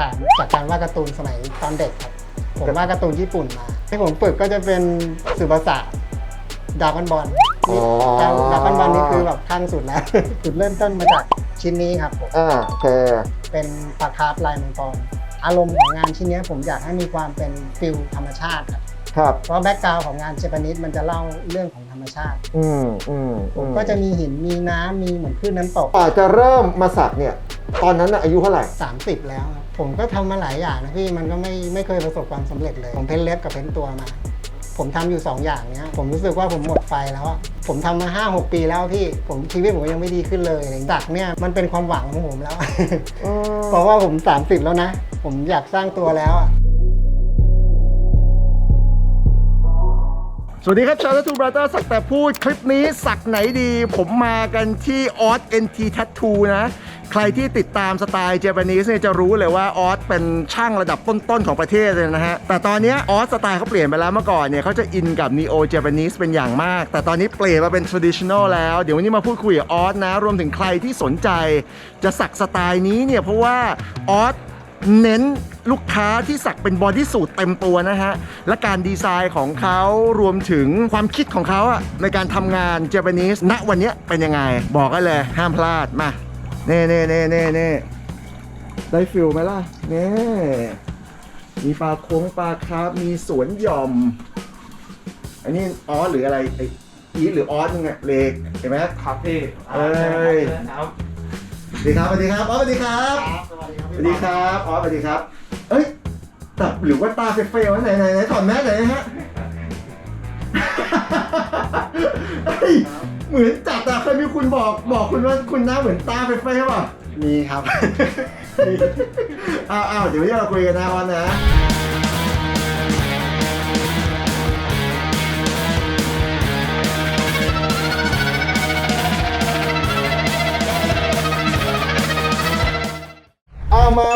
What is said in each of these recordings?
ฐานจากการวาดการ์ตูนสมัยตอนเด็กครับ ผมวาดการ์ตูนญี่ปุ่นมา ที่ผมฝึกก็จะเป็นสุภาษาดากันบอลอ๋อดากันบอลนี่คือแบบขั้นสุดแล้ว จุดเริ่มต้นมาจากชิ้นนี้ครับผมอ่าโอเคเป็นปลาคาร์ฟลายมังกรอารมณ์ของงานชิ้นเนี้ยผมอยากให้มีความเป็นฟิลธรรมชาติครับครับเพราะแบ็กกราวของงานเจแปนิสมันจะเล่าเรื่องของธรรมชาติ อืมอืมอืมก็จะมีหินมีน้ำมีเหมือนคลื่นน้ำตกอาจจะเริ่มมาสักเนี่ย ตอนนั้นน่ะอายุเท่าไหร่ 30 แล้วครับ ผมก็ทำมาหลายอย่างนะพี่มันก็ไม่ไม่เคยประสบความสำเร็จเลย ผมเพ้นเล็บกับเพ้นตัวมา ผมทำอยู่ 2 อย่างเนี้ยผมรู้สึกว่าผมหมดไฟแล้วอะผมทำมา 5 6 ปีแล้วพี่ผมชีวิตผมยังไม่ดีขึ้นเลยอะไรอย่างเงี้ยสักเนี่ยมันเป็นความหวังของผมแล้วเพราะว่าผม 30 แล้วนะ ผมอยากสร้างตัวแล้วอะสวัสดีครับชาวทูบราเตอร์สักแต่พูดคลิปนี้สักไหนดี ผมมากันที่ออส NT Tattoo นะ ใครที่ติดตามสไตล์เจแปนิสเนี่ยจะรู้เลยว่าออสเป็นช่างระดับต้นๆของประเทศเลยนะฮะ แต่ตอนนี้ออสสไตล์เขาเปลี่ยนไปแล้วเมื่อก่อนเนี่ยเขาจะอินกับ Neo Japanese เป็นอย่างมาก แต่ตอนนี้เปลี่ยนมาเป็น traditional แล้วเดี๋ยววันนี้มาพูดคุยกับออสนะ รวมถึงใครที่สนใจ จะสักสไตล์นี้เนี่ยเพราะว่าออสเน้นลูกค้าที่สักเป็นบอดี้สูทเต็มตัวนะฮะ และการดีไซน์ของเขารวมถึงความคิดของเขาอะในการทำงานเจแปนิสณวันนี้เป็นยังไง บอกกันเลยห้ามพลาดมา น่เน่เน่เน่เน่ได้ฟิลไหมล่ะเน่มีปลาโค้งปลาคาร์ฟมีสวนหย่อม อันนี้ออสหรืออะไรไออีทหรือออสนึงอะเลกเห็นไหมครับพี่เอ้ย ครับสวัสดีครับสวัสดีครับออสสวัสดีครับสวัสดีครับสวัสดีครับอ๋อสวัสดีครับ เอ้ยแต่หรือว่าตาเฟลๆวะไหนไหนไหนถอดแมสหน่อยนะฮะ เฮ้ย เหมือนจัดอะเคยมีคุณบอกบอกคุณว่าคุณหน้าเหมือนตาเฟลๆป่ะ มีครับ อ้าวอ้าวเดี๋ยวเราคุยกันนะออนนะ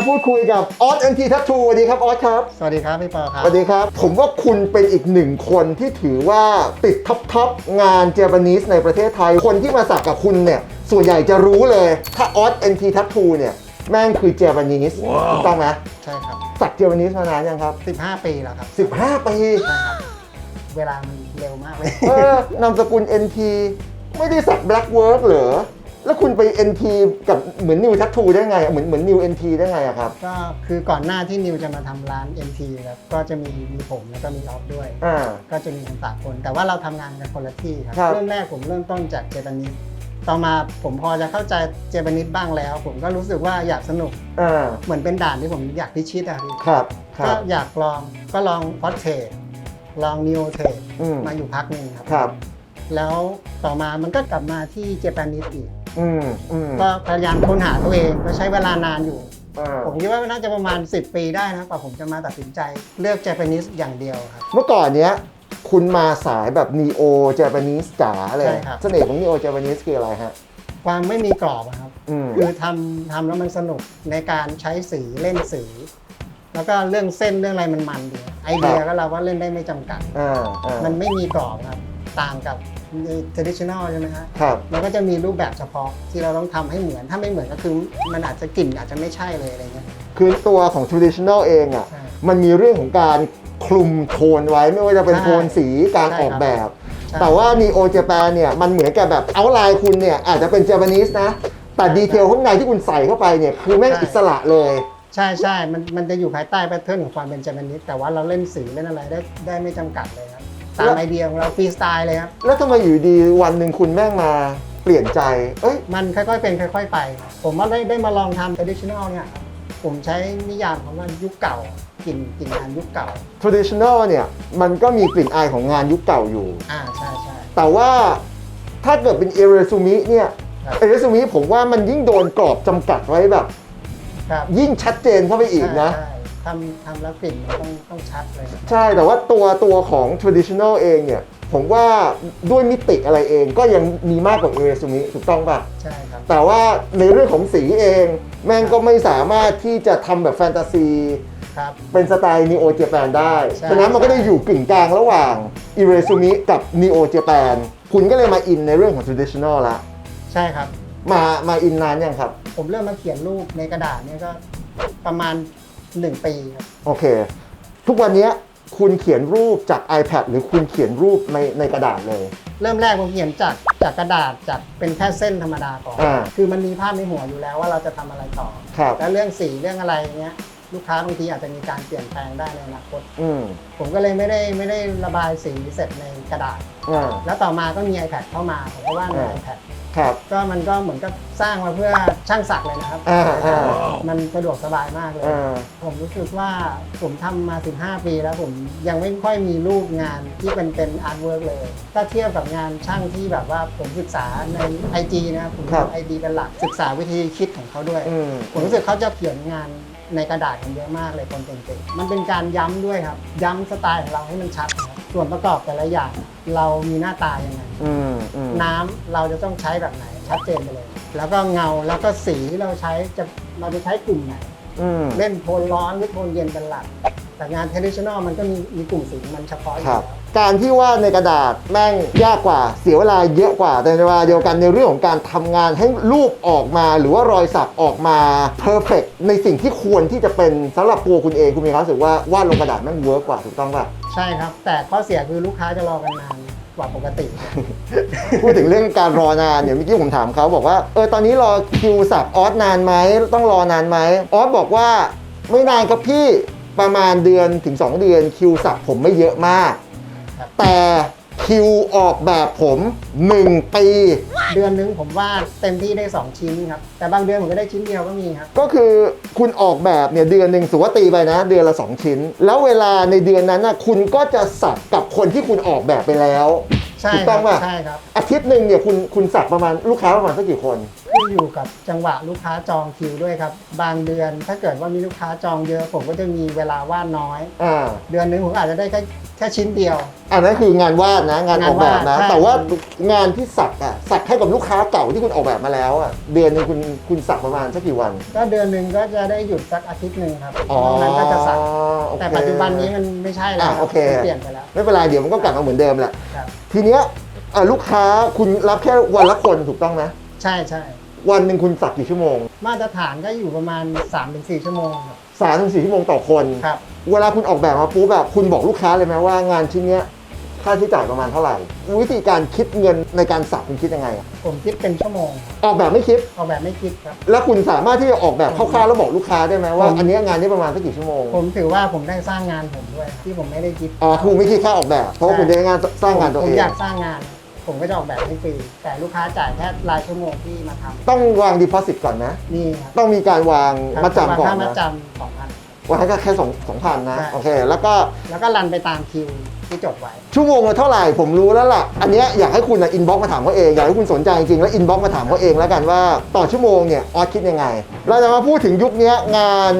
พูดคุยกับออสเอ็นทีทัตทูสวัสดีครับออสครับ สวัสดีครับพี่ปอครัสบวัสดีครับ ผมว่าคุณเป็นอีกหนึ่งคนที่ถือว่าติดท็อปทอปงานเจแปนิสในประเทศไทย คนที่มาสักกับคุณเนี่ย ส่วนใหญ่จะรู้เลย ถ้าออสเอ็นทีทัตทูเนี่ย แม่งคือเจแปนิสถูกต้องไหมใช่ครับสักเจแปนิสมานานยังครับ 15 ปีแล้วครับ 15 ปีใช่ครับเวลามันเร็วมากเลยเออนามสกุล NT ไม่ได้สัก Black Work เหรอ แล้วคุณไป NT กับเหมือนนิวทัตทูได้ไงอะเหมือนเหมือนนิว NT ได้ไงอะครับก็คือก่อนหน้าที่นิวจะมาทำร้าน MT ครับก็จะมีมีผมแล้วก็มีออฟด้วย อ่า ก็จะมีกันสามคน แต่ว่าเราทำงานกันคนละที่ครับ ครับ เริ่มแรกผมเริ่มต้นจากเจแปนิสต่อมาผมพอจะเข้าใจเจแปนิสบ้างแล้ว ผมก็รู้สึกว่าอยากสนุกอ่าเหมือนเป็นด่านที่ผมอยากพิชิตอะพี่ครับคก็รับอยากลองก็ลองฟอสเทรลองนิโอเทรอืมมาอยู่พักหนึ่งครับ ครับ แล้วต่อมามันก็กลับมาที่เจแปนิสอีก อืมอืมก็พยายามค้นหาตัวเองก็ใช้เวลานานอยู่ อ่าผมคิดว่าน่าจะประมาณ 10 ปีได้นะกว่าผมจะมาตัดสินใจเลือกเจแปนิสอย่างเดียวครับ เมื่อก่อนเนี้ย คุณมาสายแบบ Neo Japanese จ๋าเลยใช่ครับ เสน่ห์ของ Neo Japanese คืออะไรฮะ ความไม่มีกรอบอะครับ อืม คือทำทำแล้วมันสนุกในการใช้สีเล่นสี แล้วก็เรื่องเส้นเรื่องอะไรมันมันดีไอเดียก็เราว่าเล่นได้ไม่จำกัด อ่าอ่ามันไม่มีกรอบครับ ต่างกับ traditional ใช่ไหมฮะครับ มันก็จะมีรูปแบบเฉพาะที่เราต้องทำให้เหมือน ถ้าไม่เหมือนก็คือมันอาจจะกลิ่นอาจจะไม่ใช่เลยอะไรเงี้ย คือตัวของ traditional เองอะใช่มันมีเรื่องของการคลุมโทนไว้ไม่ว่าจะเป็นใช่โทนสีการใช่ออกครับแบบใช่แต่ว่า Neo Japan เนี่ยมันเหมือนกับแบบเอาลายคุณเนี่ยอาจจะเป็น Japanese นะ แต่ดีเทลข้างในที่คุณใส่เข้าไปเนี่ยคือแม่งอิสระเลยใช่ใช่มันมันจะอยู่ภายใต้แพทเทิร์นของความเป็นเจแปนิสแต่ว่าเราเล่นสีเล่นอะไรได้ได้ไม่จำกัดเลยครับ ตามไอเดียของเราฟรีสไตล์เลยครับ แล้วทำไมอยู่ดีวันหนึ่งคุณแม่งมาเปลี่ยนใจ เอ้ย มันค่อยๆเป็นค่อย ๆ ไป ผมว่าได้ได้มาลองทำ traditional เนี่ยครับผมใช้นิยามของว่ายุคเก่ากลิ่นกลิ่นงานยุคเก่า traditional เนี่ยมันก็มีกลิ่นอายของงานยุคเก่าอยู่ อ่าใช่ใช่แต่ว่าถ้าเกิดเป็นเอเรซูมิเนี่ยครับเอเรซูมิผมว่ามันยิ่งโดนกรอบจำกัดไว้แบบครับยิ่งชัดเจนเข้าไปอีกนะใช่ใช่ ทำทำแล้วกลิ่นมันต้องต้องชัดเลยครับใช่แต่ว่าตัวตัวของ traditional เองเนี่ย ผมว่าด้วยมิติอะไรเองก็ยังมีมากกว่าเอเรซูมิถูกต้องป่ะ ใช่ครับ แต่ว่าในเรื่องของสีเอง แม่งก็ไม่สามารถที่จะทำแบบแฟนตาซี ครับ เป็นสไตล์ Neo Japan ได้ ใช่ ฉะนั้นมันก็ได้อยู่กึ่งกลางระหว่าง i r e s u m i กับ Neo Japan คุณก็เลยมาอินในเรื่องของ traditional ละ ใช่ครับ มามาอินนานยังครับ ผมเริ่มมาเขียนรูปในกระดาษเนี่ยก็ประมาณ 1 ปีครับ โอเค ทุกวันเนี้ยคุณเขียนรูปจาก iPad หรือคุณเขียนรูปในในกระดาษเลย เริ่มแรกผมเขียนจากจากกระดาษจากเป็นแค่เส้นธรรมดาก่อนอ่าคือมันมีภาพในหัวอยู่แล้วว่าเราจะทำอะไรต่อ ครับ แล้วเรื่องสีเรื่องอะไรเงี้ยลูกค้าบางทีอาจจะมีการเปลี่ยนแปลงได้ในอนาคต อืมผมก็เลยไม่ได้ไม่ได้ระบายสีเสร็จในกระดาษ อ่า แล้วต่อมาก็มี iPad เข้ามาผมก็ว่าใน อ่า iPad ครับ ก็มันก็เหมือนกับสร้างมาเพื่อช่างศักดิ์เลยนะครับ อ่าอ่า มันสะดวกสบายมากเลย อ่า ผมรู้สึกว่าผมทำมา 15 ปีแล้วผมยังไม่ค่อยมีรูปงานที่เป็นเป็นอาร์ตเวิร์กเลย ถ้าเทียบกับงานช่างที่แบบว่าผมศึกษาใน IG นะครับ ผมครับ ทำไอดีเป็นหลักศึกษาวิธีคิดของเขาด้วย อืม ผมรู้สึกเขาจะเขียนงานในกระดาษกันเยอะมากเลยคนเก่งๆ มันเป็นการย้ำด้วยครับ ย้ำสไตล์ของเราให้มันชัดนะครับ ส่วนประกอบแต่ละอย่างเรามีหน้าตายังไงอืมอืมน้ำเราจะต้องใช้แบบไหนชัดเจนไปเลย แล้วก็เงาแล้วก็สีที่เราใช้จะเราจะใช้กลุ่มไหน อืม เล่นโทนร้อนหรือโทนเย็นเป็นหลัก แต่งาน traditional มันก็มีมีกลุ่มสีของมันเฉพาะอยู่ครับ แล้ว การที่วาดในกระดาษแม่งยากกว่า เสียเวลาเยอะกว่า แต่ในเวลาเดียวกันในเรื่องของการทำงานให้รูปออกมา หรือว่ารอยสักออกมา perfect ในสิ่งที่ควรที่จะเป็นสำหรับตัวคุณเองคุณมีความรู้สึกว่าวาดลงกระดาษแม่งเวิร์กกว่าถูกต้องป่ะใช่ครับ แต่ข้อเสียคือลูกค้าจะรอกันนานกว่าปกติ พูดถึงเรื่องการรอนานเนี่ยเมื่อกี้ผมถามเขาบอกว่าเออตอนนี้รอคิวสับออสนานไหมต้องรอนานไหมออสบอกว่าไม่นานครับพี่ประมาณเดือนถึง 2 เดือนคิวสับผมไม่เยอะมาก แต่คิวออกแบบผม 1 ปี เดือนนึงผมว่าเต็มที่ได้ 2 ชิ้นครับ แต่บางเดือนผมก็ได้ชิ้นเดียวก็มีครับ ก็คือคุณออกแบบเนี่ยเดือนหนึ่งสุว่าตีไปนะ เดือนละ 2 ชิ้น แล้วเวลาในเดือนนั้นนะคุณก็จะสับกับคนที่คุณออกแบบไปแล้วใช่ถูกคต้รัองป่ะใช่ครับอาทิตย์หนึ่งเนี่ยคุณคุณสับประมาณลูกค้าประมาณสักกี่คนขึ้ นอยู่กับจังหวะลูกค้าจองคิวด้วยครับ บางเดือนถ้าเกิดว่ามีลูกค้าจองเยอะ ผมก็จะมีเวลาวาดน้อย อ่าเดือนนึงผมอาจจะได้แค่แค่ชิ้นเดียว อันนั้นคืองานวาดนะงานออกแบบนะ งานวาดใช่ แต่ว่างานที่สักอะสักให้กับลูกค้าเก่าที่คุณออกแบบมาแล้วอะเดือนหนึงคุณคุณสักประมาณสักกี่วันก็เดือนหนึ่งก็จะได้หยุดสักอาทิตย์หนึ่งครับอ๋อนอกนั้นก็จะสัก โอเค แต่ปัจจุบันนี้มันไม่ใช่แล้วอะโอเค มันเปลี่ยนไปแล้ว ไม่เป็นไรเดี๋ยวมันก็กลับมาเหมือนเดิมแหละครับ ทีเนี้ยอะลูกค้าคุณรับแค่วันละคนถูกต้องไหม ใช่ใช่ วันหนึ่งคุณสักกี่ชั่วโมงมาตรฐานก็อยู่ประมาณ 3-4 ชั่วโมงครับ สามถึงสี่ชั่วโมงต่อคน ครับ เวลาคุณออกแบบมาปุ๊บแบบคุณบอกลูกค้าเลยไหมว่างานชิ้นเนี้ยค่าใช้จ่ายประมาณเท่าไหร่ วิธีการคิดเงินในการสักคุณคิดยังไงอะผมคิดเป็นชั่วโมงออกแบบไม่คิด ออกแบบไม่คิดครับ แล้วคุณสามารถที่จะออกแบบคร่าวๆแล้วบอกลูกค้าได้ไหมว่าผมอันเนี้ยงานนี้ประมาณสักกี่ชั่วโมงผมถือว่าผมได้สร้างงานผมด้วยครับที่ผมไม่ได้คิดอ๋อคือไม่คิดค่าออกแบบ เพราะว่าคุณได้งานสร้างงานตัวผเอมง อยากสร้างงาน ผมก็จะออกแบบให้ฟรีแต่ลูกค้าจ่ายแค่รายชั่วโมงที่มาทำต้องวางดีพอสิตก่อนนะ นี่ครับต้องมีการวางมาจำก่อนค่ามานะจำสองพันวางให้ก็แค่สองสองพันนะ ใช่ โอเค แล้วก็แล้วก็รันไปตามคิวที่จดไว้ ชั่วโมงละเท่าไหร่ผมรู้แล้วล่ะ อันเนี้ยอยากให้คุณอินบ็อกมาถามเขาเอง อยากให้คุณสนใจจริงๆแล้วอินบ็อกมาถามเขาเองแล้วกันว่าต่อชั่วโมงเนี่ยออสคิดยังไง เราจะมาพูดถึงยุคเนี้ยงาน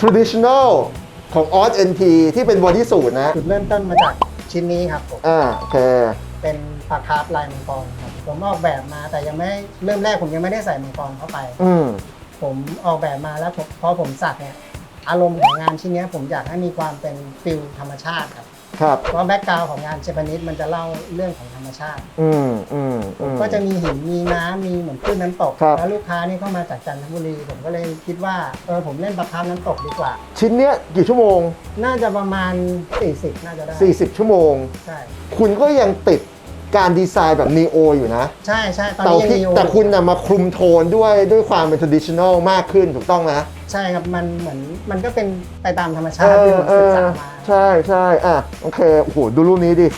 traditional ของออส NT ที่เป็นบอดี้สูทนะ จุดเริ่มต้นมาจากชิ้นนี้ครับผม อ่าโอเค เป็นปลาคาร์ฟลายมังกรครับผมออกแบบมาแต่ยังไม่เริ่มแรกผมยังไม่ได้ใส่มังกรเข้าไป อืม ผมออกแบบมาแล้วผมพอผมสักเนี่ยอารมณ์ของงานชิ้นเนี้ยผมอยากให้มีความเป็นฟิลธรรมชาติครับครับ เพราะแบ็กกราวของงานเจแปนิสมันจะเล่าเรื่องของธรรมชาติ อืมอืมอืม ก็จะมีหินมีน้ำมีเหมือนคลื่นน้ำตก ครับ แล้วลูกค้านี่เข้ามาจากจันทบุรี ผมก็เลยคิดว่าเออผมเล่นปลาคาร์ฟน้ำตกดีกว่า ชิ้นเนี้ยกี่ชั่วโมง น่าจะประมาณ 40 น่าจะได้40 ชั่วโมง ใช่ คุณก็ยังติด การดีไซน์แบบ neo อยู่นะ ใช่ใช่ตอนแต่นี้ยังที่มีอยู่แต่คุณนะมาคลุมโทนด้วยด้วยความเป็น traditional มากขึ้นถูกต้องไหมใช่ครับมันเหมือนมันก็เป็นไปตามธรรมชาติที่ผมศึกษามา ใช่ใช่อะโอเคโอ้โหดูรูปนี้ดิ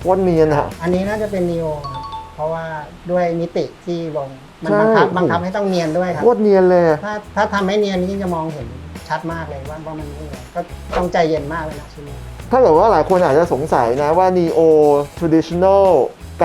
โคตรเนียนอะ อันนี้น่าจะเป็นนีโอครับเพราะว่าด้วยมิติที่ลงมันใช่ บังคับบังคับให้ต้องเนียนด้วยครับ โคตรเนียนเลย ถ้าถ้าทำให้เนียนนี่จะมองเห็นชัดมากเลยว่าว่ามันนี่ก็ต้องใจเย็นมากเลยนะชิ้นนี้ ถ้าเกิดว่าหลายคนอาจจะสงสัยนะว่า neo traditional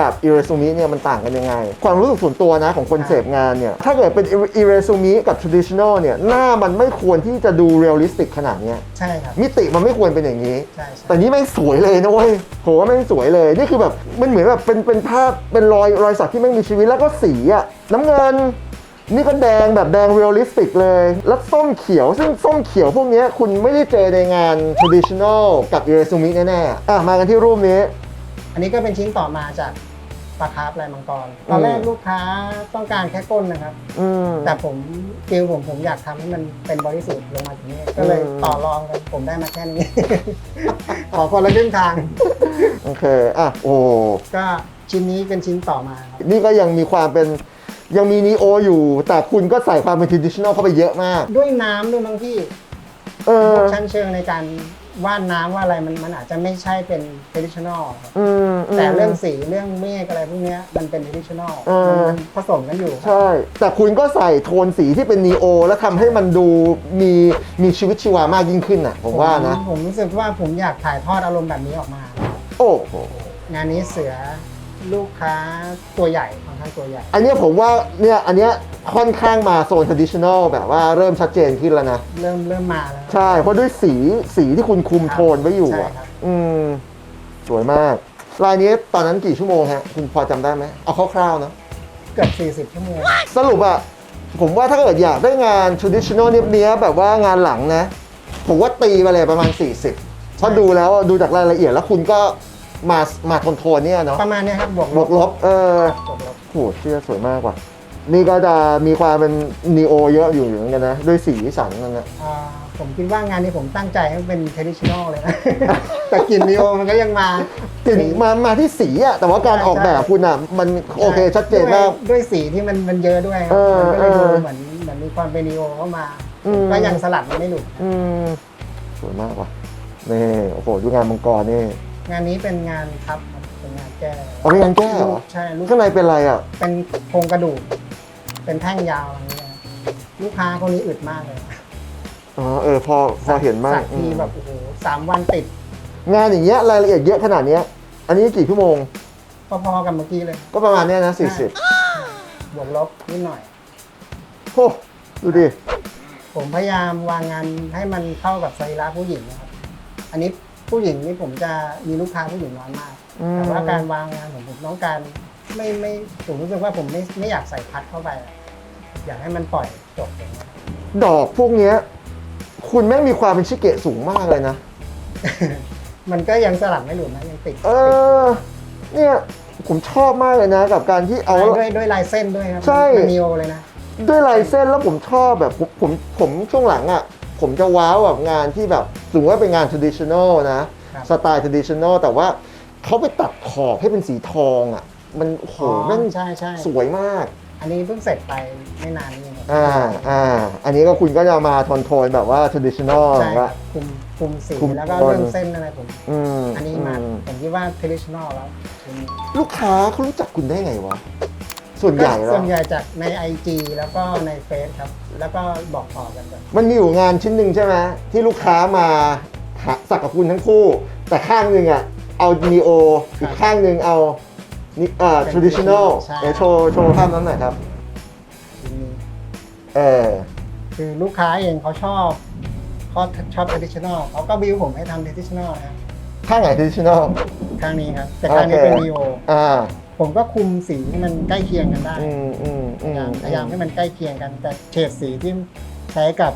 กับ irezumi เนี่ยมันต่างกันยังไง ความรู้สึกส่วนตัวนะของคนเสพงานเนี่ย ถ้าเกิดเป็น irezumi กับ traditional เนี่ย หน้ามันไม่ควรที่จะดู realistic ขนาดเนี้ยใช่ครับ มิติมันไม่ควรเป็นอย่างนี้ ใช่ใช่แต่นี่แม่งสวยเลยนะเว้ยโหว่าแม่งสวยเลย นี่คือแบบ มันเหมือนแบบเป็นเป็นภาพเป็นรอยรอยสักที่แม่งมีชีวิตแล้วก็สีอะน้ำเงิน นี่ก็แดงแบบแดงเรียลลิสติกเลย แล้วส้มเขียว ซึ่งส้มเขียวพวกเนี้ยคุณไม่ได้เจอในงาน traditional กับ i r e s u m i แน่ๆอะมากันที่รูปนี้ อันนี้ก็เป็นชิ้นต่อมาจากปปลาคาร์ฟลายมังกร ตอนแรกลูกค้าต้องการแค่ก้นนะครับอืมแต่ผมฟิลผมผมอยากทำให้มันเป็นบริสุทธิ์ลงมาถึงนี้ก็เลยอืมต่อรองกันผมได้มาแค่นี้ ขอคนละครึ่งทาง โอเค อะ โอ้ ก็ชิ้นนี้เป็นชิ้นต่อมาครับนี่ก็ยังมีความเป็น ยังมีนีโออยู่ แต่คุณก็ใส่ความเป็น traditional เข้าไปเยอะมาก ด้วยน้ำด้วยมั้งพี่เออชั้นเชิงในการวาดน้ำว่าอะไรมันมันอาจจะไม่ใช่เป็น traditional ครับ อืมม แต่เรื่องสีเรื่องเมฆอะไรพวกเนี้ยมันเป็น traditional เออ มันผสมกันอยู่ครับ ใช่ แต่คุณก็ใส่โทนสีที่เป็นนีโอ แล้วทำให้มันดูมีมีชีวิตชีวามากยิ่งขึ้นอะ ผมว่านะผมรู้สึกว่าผมอยากถ่ายทอดอารมณ์แบบนี้ออกมา โอ้โห งานนี้เสือ ลูกค้าตัวใหญ่ค่อนข้างตัวใหญ่ อันเนี้ยผมว่าเนี่ยอันเนี้ยค่อนข้างมาโซน traditional แบบว่าเริ่มชัดเจนขึ้นแล้วนะ เริ่มเริ่มมาแล้ว ใช่ เพราะด้วยสีสีที่คุณคุมโทนไว้อยู่ใช่อะครับ อืม สวยมาก ลายนี้ตอนนั้นกี่ชั่วโมงฮะ คุณพอจำได้ไหม เอาคร่าวๆเนอะเกือบ40ชั่วโมงสรุปอะผมว่าถ้าเกิดอยากได้งาน traditional เนี้ยบๆแบบว่างานหลังนะ ผมว่าตีไปเลยประมาณ 40เพราะดูแล้วดูจากรายละเอียดแล้วคุณก็ มามาโทนโทนๆเนี่ยเนาะประมาณเนี้ยครับบวกบวกลบเออบวกลบโหเชื่อสวยมากว่ะ นี่ก็จะมีความเป็นนีโอเยอะอยู่เหมือนกันนะด้วยสีสันนั่นนะอ่าผมคิดว่างานนี้ผมตั้งใจให้มันเป็น traditional เลยนะ แต่กลิ่นนีโอมันก็ยังมากลิ่นมามาที่สีอะแต่ว่าการออกแบบคุณอะมันโอเคชัดเจนมาก ด้วยด้วยสีที่มันมันเยอะด้วยครัเออมันก็เลยดูเออเหมือนเหมือนมีความเป็นนีโอเข้ามาอืม ก็ยังสลัดมันไม่หลุด อืมสวยมากว่ะนี่โอ้โหดูงานมังกรนี่ งานนี้เป็นงานทับครับเป็นงานแก้เอาเป็นงานแก้เหรอใช่ลูกข้างในเป็นอะไรอะเป็นโครงกระดูก เป็นแท่งยาวอย่างนี้นะครับลูกค้าคนนี้อึดมากเลยอ๋อเออพอพอเห็นมากสักทีแบบโอ้โหสามวันติด งานอย่างเงี้ยรายละเอียดเยอะขนาดเนี้ย อันนี้กี่ชั่วโมง พอๆกับเมื่อกี้เลย ก็ประมาณเนี้ยนะสี่สิบบวกลบนิดหน่อย โอ้ดูดิผมพยายามวางงานให้มันเข้ากับสรีระผู้หญิงนะครับ อันนี้ ผู้หญิงนี่ผมจะมีลูกค้าผู้หญิงน้อยมาก อืม แต่ว่าการวางงานของผมต้องการไม่ไม่ผมรู้สึกว่าผมไม่ไม่อยากใส่พัดเข้าไปอะอยากให้มันปล่อยจบอย่างเงี้ย ดอกพวกเนี้ย คุณแม่งมีความเป็นชิเกะสูงมากเลยนะ มันก็ยังสลัดไม่หลุดนะยังติดเออ เนี่ย ผมชอบมากเลยนะ กับการที่เอา ติดด้วยด้วยลายเส้นด้วยครับใช่ มันนีโอเลยนะ ด้วยลายเส้นแล้วผมชอบแบบผมผมผมช่วงหลังอะ ผมจะว้าวแบบงานที่แบบถึงว่าเป็นงาน traditional นะ ครับสไตล์ traditional แต่ว่าเขาไปตัดขอบให้เป็นสีทองอะ มันโอ้โหอ๋อแม่งใช่ใช่ สวยมาก อันนี้เพิ่งเสร็จไปไม่นานนี้เองครับอ่าอ่าอันนี้ก็คุณก็จะมาโทนโทนๆแบบว่า traditional ใช่คว่ารับคุมคุมสีคุมแล้วก็บอลเรื่องเส้นอะไรผม อืมอันนี้มาอืมผมคิดว่า traditional แล้วอืมลูกค้าเขารู้จักคุณได้ไงวะ ส่วนใหญ่ก็แล้ส่ววนใหญ่จากใน IG แล้วก็ในเฟซครับ แล้วก็บอกต่อกันแบบมันมีอยู่งานชิ้นหนึ่งใช่ไหมที่ลูกค้ามาหาสักกับคุณทั้งคู่ แต่ข้างหนึ่งอะเอา neo อีกข้างหนึ่งเอานี่อ่า traditional เดี๋ยวโชว์โชว์ภาพนั้นหน่อยครับนี้เออคือลูกค้าเองเขาชอบเขาชอบ traditional เขาก็บิวผมให้ทำ traditional นะครับข้างไหน traditional ข้างนี้ครับ แต่ข้างนี้เป็นโอเค neo อ่า ผมก็คุมสีให้มันใกล้เคียงกันได้อืมอืมพอืยายามมพยายามให้มันใกล้เคียงกัน แต่เฉดสีที่ใช้กับ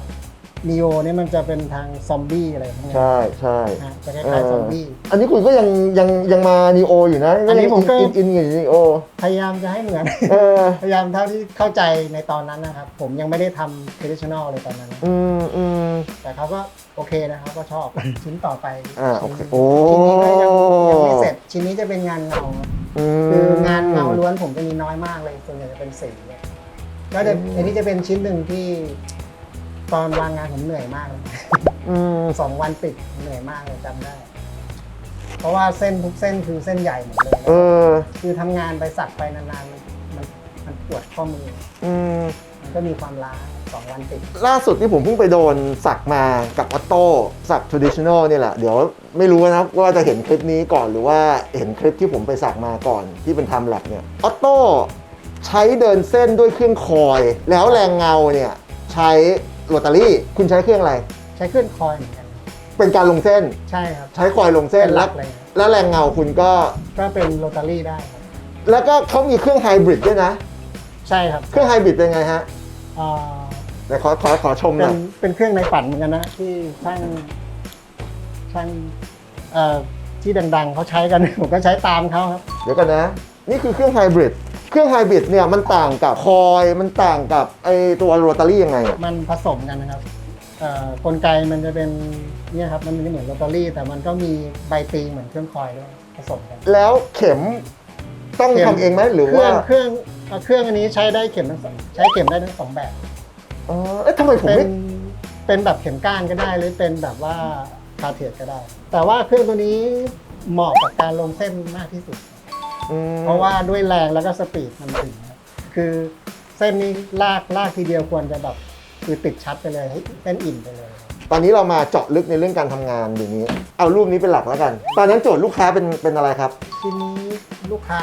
neo เนี่ยมันจะเป็นทางซอมบี้อะไรพวกเนี้ยใช่ใช่นะจะคล้ายๆซอมบี้ อันนี้คุณก็ยังยังยังมา neo อยู่นะอันนี้ผมก็ อินอินอยู่ neo พยายามจะให้เหมือน เออพยายามเท่าที่เข้าใจในตอนนั้นนะครับ ผมยังไม่ได้ทำ traditional เลยตอนนั้นนะอืมอืมแต่เขาก็โอเคนะครับก็ชอบ ชิ้นต่อไปอ่าโอเคโอ้ชิ้นนี้ก็ยังยังไม่เสร็จชิ้นนี้จะเป็นงานเงาครับมคืองานเงาล้วนผมจะมีน้อยมากเลยส่วนใหญ่จะเป็นสีเลยก็จะอืมอันนี้จะเป็นชิ้นหนึ่งที่ ตอนวางงานผมเหนื่อยมากเลยอืมสองวันติดเหนื่อยมากเลยจำได้ เพราะว่าเส้นทุกเส้นคือเส้นใหญ่หมดเลย เออ คือทำงานไปสักไปนานๆมันมันมันปวดข้อมือ อืม มันก็มีความล้าสองวันติด ล่าสุดที่ผมเพิ่งไปโดนสักมากับออโต้สัก traditional เนี่ยแหละ เดี๋ยวไม่รู้นะว่าจะเห็นคลิปนี้ก่อนหรือว่าเห็นคลิปที่ผมไปสักมาก่อนที่เป็นทำแลบเนี่ยออโต้ใช้เดินเส้นด้วยเครื่องคอย แล้วแรงเงาเนี่ยใช้ โรตารี่ คุณใช้เครื่องอะไรใช้ใช้เครื่องคอยเหมือนกันเป็นการลงเส้น ใช่ครับใช้คอยลงเส้นเป็นหลัแล้วกเลยครับแล้วแรงเงาคุณก็ ก็เป็นโรตารี่ได้ครับแล้วก็เขามีเครื่องไฮบริดด้วยนะ ใช่ครับเครื่องไฮบริดเป็นไงฮะอ่าเดี๋ยวขอขอขอชมหเป็น่นอยเป็นเครื่องในฝันเหมือนกันนะที่ช่างช่างเอ่อที่ดังๆเขาใช้กัน ผมก็ใช้ตามเขาครับ เดี๋ยวกันนะ นี่คือเครื่องไฮบริด เครื่องไฮบริดเนี่ยมันต่างกับคอยมันต่างกับไอตัวโรตารี่ยังไงอะมันผสมกันนะครับเอ่อกลไกมันจะเป็นเนี่ยครับมันไม่เหมือนลอตเตอรี่ แต่มันก็มีใบตีเหมือนเครื่องคอยด้วยผสมกันแล้วเข็มต้องทำเองไหมหรือเครื่ว่าองเครื่องเอ่อเครื่องอันนี้ใช้ได้เข็มทั้งสองใช้เข็มได้ทั้งสองแบบอ๋อเอ๊ะทำไมผมเป็ไม่นเป็นแบบเข็มก้านก็ได้หรือเป็นแบบว่าคาเทียดก็ได้ แต่ว่าเครื่องตัวนี้เหมาะกับการลงเส้นมากที่สุด อืมเพราะว่าด้วยแรงแล้วก็สปีดมันถึงครับคือเส้นนี้ลากลากทีเดียวควรจะแบบคือติดชัดไปเลยให้เส้นอิ่มไปเลยตอนนี้เรามาเจาะลึกในเรื่องการทำงานอย่างนี้ เอารูปนี้เป็นหลักแล้วกัน ตอนนั้นโจทย์ลูกค้าเป็นเป็นอะไรครับ ทีนี้ลูกค้า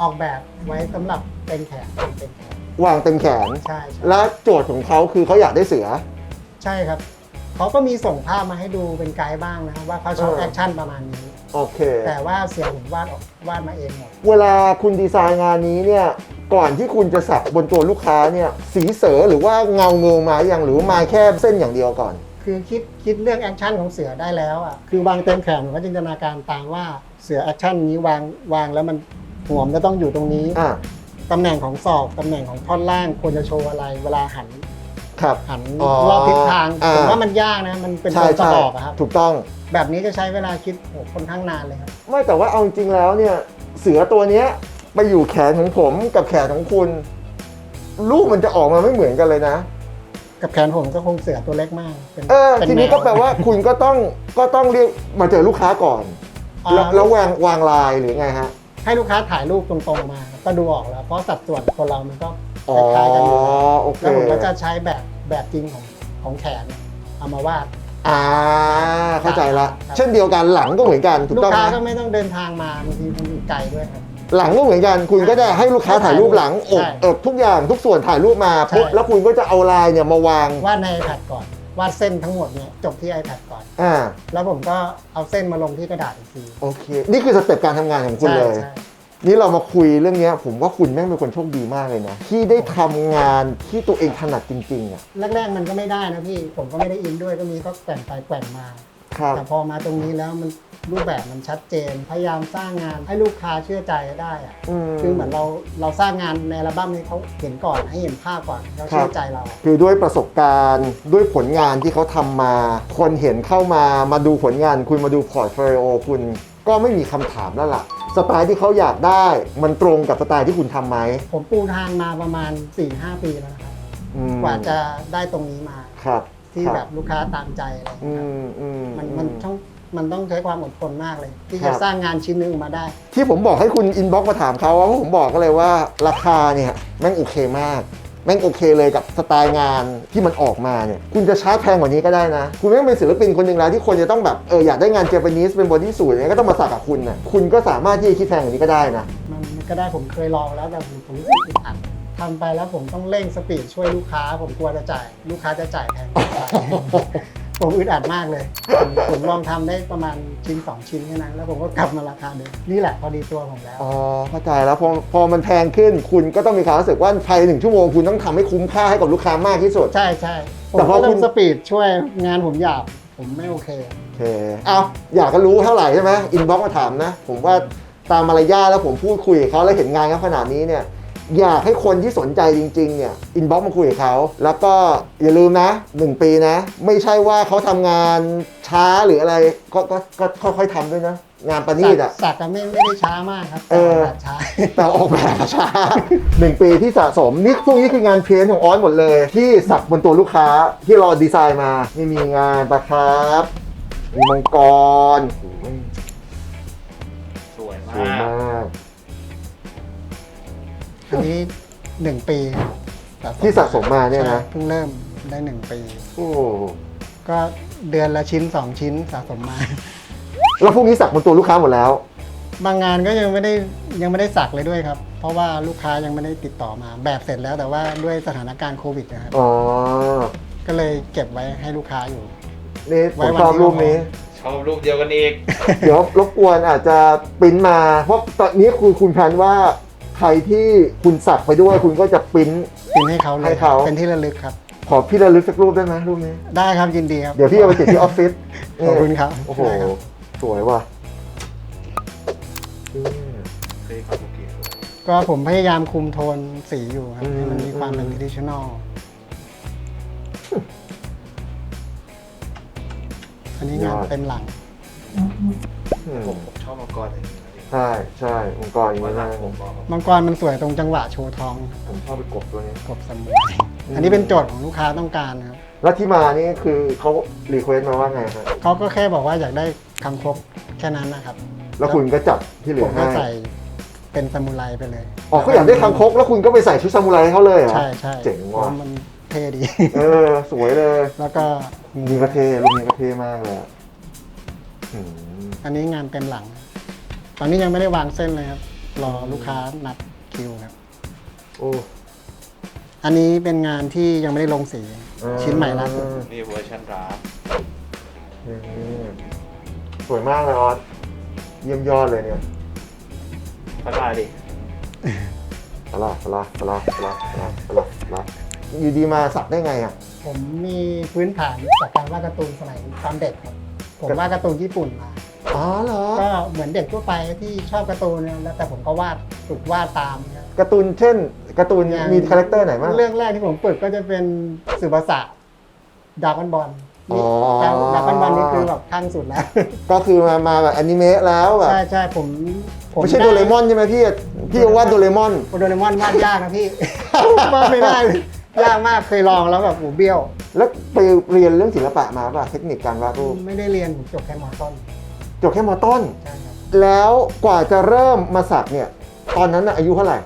ออกแบบไว้สำหรับเป็นแขนเป็นแขนวางเต็มแขน ใช่ใช่แล้วโจทย์ของเขาคือเขาอยากได้เสือ ใช่ครับเขาก็มีส่งภาพมาให้ดูเป็นไกด์บ้างนะครับว่าเขาชอบเออ แอคชั่นประมาณนี้ โอเค แต่ว่าเสียผมวาดออกวาดมาเองหมดเวลาคุณดีไซน์งานนี้เนี่ย ก่อนที่คุณจะสักบนตัวลูกค้าเนี่ย สีเสือหรือว่าเงาเงงมาอย่างหรือมาแค่เส้นอย่างเดียวก่อน คือคิดคิดเรื่องแอคชั่นของเสือได้แล้วอะคือวางเต็มแขนผมก็จินตนาการตามว่าเสือแอคชั่นนี้วางวางแล้วมันหัวมันจะต้องอยู่ตรงนี้อะตำแหน่งของศอกตำแหน่งของท่อนล่างควรจะโชว์อะไร เวลาหันครับหันอ๋อรอบทิศทางอ่าผมว่ามันยากนะมันเป็นใช่ตัวจะใช่ออกอะครับถูกต้อง แบบนี้จะใช้เวลาคิดโอ้ค่อนข้างนานเลยครับ ไม่แต่ว่าเอาจริงๆแล้วเนี่ย เสือตัวเนี้ยไปอยู่แขนของผมกับแขนของคุณ รูปมันจะออกมาไม่เหมือนกันเลยนะ กับแขนผมก็คงเสือตัวเล็กมากเป็นเออเป็ทีนี้มก็แปลว่าคุณก็ต้องก็ต้องเรียกมาเจอลูกค้าก่อน อ่าแล้วแล้ววางวางลายหรือไงฮะ ให้ลูกค้าถ่ายรูปตรงๆมาก็ดูออกแล้ว เพราะสัดส่วนคนเรามันก็อ๋อคล้ายๆกันอยู่แล้วโอเค แล้วผมก็จะใช้แบบแบบจริงของของแขน เอามาวาด อ่าเข้าใจละ ครับ เช่นเดียวกันหลังก็เหมือนกันถูกลูต้องกค้าไหมก็ไม่ต้องเดินทางมาบางทีมันอยู่ไกลด้วยครับ หลังก็เหมือนกัน คุณก็ได้ให้ลูกค้าถ่ายรูปหลังอกใช่เอิบทุกอย่างทุกส่วนถ่ายรูปมาปุ๊บใช่ แล้วคุณก็จะเอาลายเนี่ยมาวางวาดใน iPad ก่อน วาดเส้นทั้งหมดเนี่ยจบที่ iPad ก่อน อ่าแล้วผมก็เอาเส้นมาลงที่กระดาษอีกทีโอเค นี่คือสเต็ปการทำงานของคุณใช่เลย ใช่ นี่เรามาคุยเรื่องเนี้ยผมว่าคุณแม่งเป็นคนโชคดีมากเลยนะ ที่ได้ทำงานที่ตัวเองถนัดจริงๆอะแรกๆมันก็ไม่ได้นะพี่ ผมก็ไม่ได้อินด้วยก็มีก็แกว่งไปแกว่งมาครับแต่พอมาตรงนี้แล้วมันรูปแบบมันชัดเจน พยายามสร้างงานให้ลูกค้าเชื่อใจได้อะมคือเหมือนเราเราสร้างงานในอัลบั้มให้เขาเห็นก่อนให้เห็นภาพก่อนเขาเชื่อใจเรา คือด้วยประสบการณ์ด้วยผลงานที่เขาทำมา คนเห็นเข้ามามาดูผลงานคุณมาดูพอร์ตโฟลิโอคุณก็ไม่มีคำถามแล้วล่ะ สไตล์ที่เขาอยากได้ มันตรงกับสไตล์ที่คุณทำไหมผมปูทางมาประมาณ 4-5 ปีแล้วนะครับ อืมกว่าจะได้ตรงนี้มา ครับที่ครับแบบลูกค้าตามใจอะไรอย่างอืเงี้ยครับมอืม มันอืมันต้องมันต้องใช้ความอดทนมากเลย ที่ครัจะบสร้างงานชิ้นหนึงออกมาได้ ที่ผมบอกให้คุณอินบ็อกมาถามเขาว่าเพราะผมบอกก็เลยว่าราคาเนี่ยแม่งโอเคมากแม่งโอเคเลยกับสไตล์งานที่มันออกมาเนี่ยคุณจะชาร์จแพงกว่านี้ก็ได้นะ คุณไม่ต้องเป็นศิลปินคนหนึ่งแล้วที่คนจะต้องแบบเอออยากได้งานเจแปนิสเป็นบอดี้สูทอย่างเงี้ยก็ต้องมาสักกับคุณนะคุณก็สามารถที่จะคิดแพงกว่านี้ก็ได้นะ มันมันก็ได้ผมเคยลองแล้วแต่ผมผมรู้สึกอึดอัดทำไปแล้วผมต้องเร่งสปีดช่วยลูกค้า ผมกลัวจะจ่าย ลูกค้าจะจ่ายแพงเกินไป ผมอึดอัดมากเลย ผมผมลองทำได้ประมาณชิ้นสองชิ้นแค่นั้น แล้วผมก็กลับมาราคาเดิมนี่แหละพอดีตัวผมแล้ว อ๋อ เข้าใจแล้วพอพอมันแพงขึ้นคุณก็ต้องมีความรู้สึกว่าภายในหนึ่งชั่วโมงคุณต้องทำให้คุ้มค่าให้กับลูกค้ามากที่สุด ใช่ใช่ผแต่มพอก็ต้คุอณงสปีดช่วยงานผมหยาบผมไม่โอเคโอเคเอาอยากก็รู้เท่าไหร่ใช่ไหมอินบ็อกมาถามนะ ผมว่าตามมารยาทแล้วผมพูดคุยกับเขาแล้วเห็นงานเขาขนาดนี้เนี่ย อยากให้คนที่สนใจจริงๆเนี่ยอินบ็อกมาคุยกับเขาแล้วก็อย่าลืมนะ 1 ปีนะ ไม่ใช่ว่าเขาทำงานช้าหรืออะไรก็ก็ก็ค่อยๆทำด้วยนะ งานประณีตอะ สักก็ไม่ไม่ได้ช้ามากครับเออแต่ช้า แต่ออกแบบช้าหนึ่งปีที่สะสมนี่พวกนี้คืองานเพ้นท์ของออสหมดเลย ที่สักบนตัวลูกค้าที่เราดีไซน์มานี่มีงานปะครับมีมังกรโอ้โหสวยสวยมากมาก อันนี้หนึ่งปีที่สะสมมาเนี่ยนะ ใช่เพิ่งเริ่มได้หนึ่งปี โอ้ก็เดือนละชิ้นสองชิ้นสะสมมา แล้วพวกนี้สักบนตัวลูกค้าหมดแล้ว บางงานก็ยังไม่ได้ยังไม่ได้สักเลยด้วยครับ เพราะว่าลูกค้ายังไม่ได้ติดต่อมา แบบเสร็จแล้วแต่ว่าด้วยสถานการณ์โควิดนะครับ อ๋อ ก็เลยเก็บไว้ให้ลูกค้าอยู่ นี่ผไว้มวันชอบที่ รูปนี้ ชอบรูปเดียวกันอีก เดี๋ยวรบกวนอาจจะปริ้นมา เพราะตอนนี้คือคุณแพลนว่า ใครที่คุณสักไปด้วยคุณก็จะปริ้น เป็นให้เขาเลให้ย เขา เป็นที่ระลึกครับ ขอพี่ระลึกสักรูปได้ไหมรูปนี้ ได้ครับยินดีครับ เดี๋ยวพี่เอาไปติดที่ออฟฟิศขอบคุณครับโอ้โห ได้ครับ สวยว่ะเคยขอบคุณก็ผมพยายามคุมโทนสีอยู่ครับอืมให้มันมีความเป็นอืม traditional อันนี้งานเต็มหลัง อืมผมผมชอบมังกรอย่างนี้นะพี่ ใช่ใช่องค์กรอย่างวันนี้หลันะงผมบอกมังกรมันสวยตรงจังหวะโชว์ทองผมชอบไปกบตัวนี้ กบสมุนอันนี้เป็นโจทย์ของลูกค้าต้องการครับ แล้วที่มานี่คือเขารีเควสมาว่าไงครับเขาก็แค่บอกว่าอยากได้คางคกแค่นั้นนะครับ แล้วคุณก็จับที่เหลืผอมให้ก็ใส่เป็นซามูไรไปเลยอ๋อเขาอยากได้คังคกแล้วคุณก็ไปใส่ชุดซามูไรให้เขาเลยเหรอใช่ใช่เจ๋งเพว่ะราะมันเท่ดี เออ สวยเลย แล้วก็มีมีกระเทลูกมีกระเทมากเลยอะอืมอันนี้งานเต็มหลัง ตอนนี้ยังไม่ได้วางเส้นเลยครับ รอลูกค้านัดคิวครับ โอ้ อันนี้เป็นงานที่ยังไม่ได้ลงสีชิ้นใหม่ล่าสุดนี่เวอร์ชันราฟนี่สวยมากเลยออสเยี่ยมยอดเลยเนี่ยพัฒนาดิปลาปลาปลาปลาปลาปลาปลาอยู่ดีมาสักได้ไงอะ ผมมีพื้นฐานจากการวาดการ์ตูนสมัยตอนเด็กครับ ผมวาดการ์ตูนญี่ปุ่นมา อ๋อเหรอก็เหมือนเด็กทั่วไปที่ชอบการ์ตูนเนี่ยแล้วแต่ผมก็วาดฝึกวาดตามเนี่ยการ์ตูนเช่นการ์ตูนมีคาแรคเตอร์ไหนบ้าง เรื่องแรกที่ผมฝึกก็จะเป็นสุภาษะดากันบอลอ๋อดากันบอลนี่คือแบบขั้นสุดแล้ว ก็คือมามาแบบอนิเมะแล้วแบบใช่ใช่ผมผมไม่ใช่โดเรมอนใช่ไหมพี่พี่วาดโดเรมอน โดเรมอนวาดยากนะพี่ วาดไม่ได้เลยยากมากเคยลองแล้วแบบหูเบี้ยว แล้วไปเรียนเรื่องศิลปะมาป่ะเทคนิคการวาดรูปไม่ได้เรียนผมจบแค่มต้น จบแค่มต้น ใช่ครับแล้วกว่าจะเริ่มมาสักเนี่ย ตอนนั้นน่ะอายุเท่าไหร่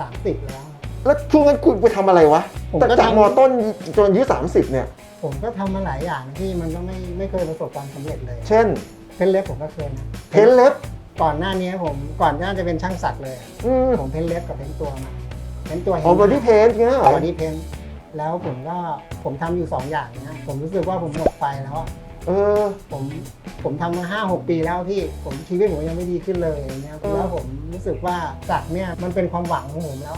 สามสิบแล้ว แล้วช่วงนั้นคุณไปทำอะไรวะผมแต่ก็จากทำ มต้นจนอายุ30 เนี่ย ผมก็ทำมาหลายอย่างนะพี่มันก็ไม่ไม่เคยประสบความสำเร็จเลยเช่น เพ้นเล็บผมก็เคยนะเพ้นเล็บก่อนหน้านี้ผมก่อนหน้าจะเป็นช่างสักเลยอืมผมเพ้นเล็บกับเพ้นตัวมาเพ้นตัวอ๋อบอดี้เพนเงี้ยเหรอ บอดี้เพ้นแล้วผมก็ผมทำอยู่สองอย่างนะผมรู้สึกว่าผมหมดไฟแล้วอะ เออผมผมทำมาห้าหกปีแล้วพี่ผมชีวิตผมยังไม่ดีขึ้นเลยอย่างเงี้ยเออ แล้วผมรู้สึกว่าสักเนี่ยมันเป็นความหวังของผมแล้ว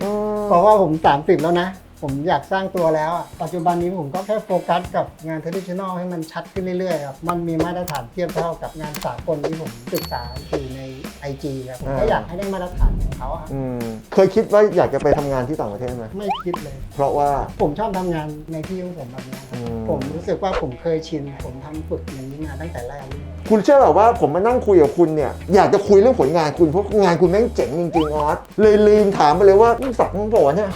เออเพราะว่าผมสามสิบแล้วนะ ผมอยากสร้างตัวแล้วอะปัจจุบันนี้ผมก็แค่โฟกัสกับงาน traditional ให้มันชัดขึ้นเรื่อยๆครับ มันมีมาตรฐานเทียบเท่ากับงานสากลที่ผมศึกษาอยู่ใน IG ครับผมก็อยากให้ได้มาตรฐานของเขาอะอืมเคยคิดว่าอยากจะไปทำงานที่ต่างประเทศไหมไม่คิดเลย เพราะว่า ผมชอบทำงานในที่ของผมแบบเนี้ยครับอืม ผมรู้สึกว่าผมเคยชิน ผมทำฝึกอย่างนี้มาตั้งแต่แรกเลยคุณเชื่อเปล่าว่าผมมานั่งคุยกับคุณเนี่ยอยากจะคุยเรื่องผลงานคุณเพราะงานคุณแม่งเจ๋งจริงๆออสเลยลืมถามไปเลยว่ามึงสักมึงบอกเนี่ย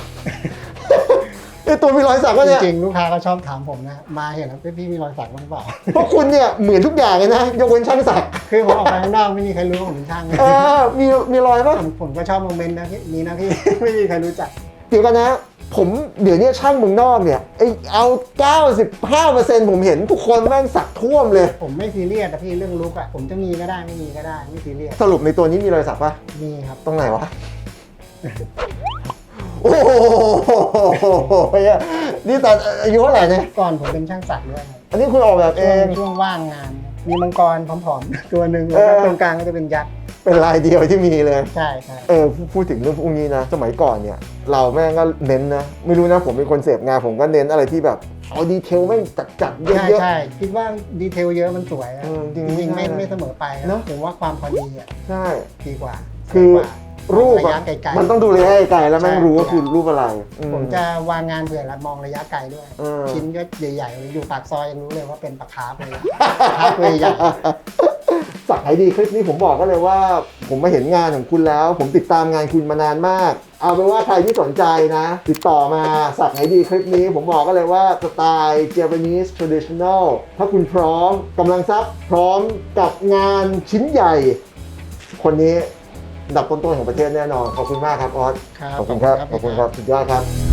ไอตัวมีรอยสักวะเนี่ยจริงๆลูกค้าก็ชอบถามผมนะมาเห็นแล้วพี่มีรอยสักบ้างเปล่า เพราะคุณเนี่ยเหมือนทุกอย่างเลยนะยกเว้นช่างสักคือผมออกไปข้างนอกไม่มีใครรู้ว่าผมเป็นช่างเออมีมีรอยปะผมผมก็ชอบโมเมนต์นะพี่นี้นะพี่ ไม่มีใครรู้จัก เดี๋ยวกันนะ ผมเดี๋ยวนี้ช่างเมืองนอกเนี่ยไอเอา 95%ผมเห็นทุกคนแม่งสักท่วมเลย ผมไม่ซีเรียสนะพี่เรื่องลุกอะผมจะมีก็ได้ไม่มีก็ได้ไม่ซีเรียสสรุปในตัวนี้มีรอยสักปะมีครับ ตรงไหนวะ โอ้โหเนี่ยนี่ตอนอายุเท่าไหร่เนี่ยก่อนผมเป็นช่างสักด้วยครับอันนี้คุณออกแบบเอช่วงง ช่วงว่างงานครับมีมังกรผอมๆ ตัวหนึ่งแล้วก็เออ ตรงกลางก็จะเป็นยักษ์เป็นลายเดียวที่มีเลย ใช่ใช่เออพูพูดถึงเรื่องพวกนี้นะ สมัยก่อนเนี่ย เราแม่งก็เน้นนะ ไม่รู้นะผมเป็นคนเสพงานผมก็เน้นอะไรที่แบบเอาดีเทลแม่งจัดจัดๆเยใช่อะ ใช่คิดว่าดีเทลเยอะมันสวยอะเออจริงจริงๆไม่ไม่ไม่ได้เสมอไปเนอะ ผมว่าความพอดีอะๆใช่ ดีกว่าคือ สวยกว่า รูประอะยะไกลๆมันต้องดูระยะไกลๆแล้วแม่งใช่รู้ว่าคือรูปอะไรอืผมจะวางงานเผื่อแล้วมองระยะไกลด้วย เออ ชิ้นก็ใหญ่ๆเลยอยู่ปากซอยยังรู้เลยว่าเป็นปลาคาร์ฟเลยปลาคาร์ฟตัวใหญ่สักไหนดีคลิปนี้ผมบอกก็เลยว่า ผมมาเห็นงานของคุณแล้ว ผมติดตามงานคุณมานานมาก เอาเป็นว่าใครที่สนใจนะ ติดต่อมาสักไหนดีคลิปนี้ ผมบอกก็เลยว่าสไตล์ Japanese traditional ถ้าคุณพร้อมกำลังทรัพย์พร้อมกับงานชิ้นใหญ่ คนนี้อัน ดับต้นๆของประเทศแน่นอน ขอบคุณมากครับออสครับขอบคุณครับ ขอบคุณครับ สุดยอดครับ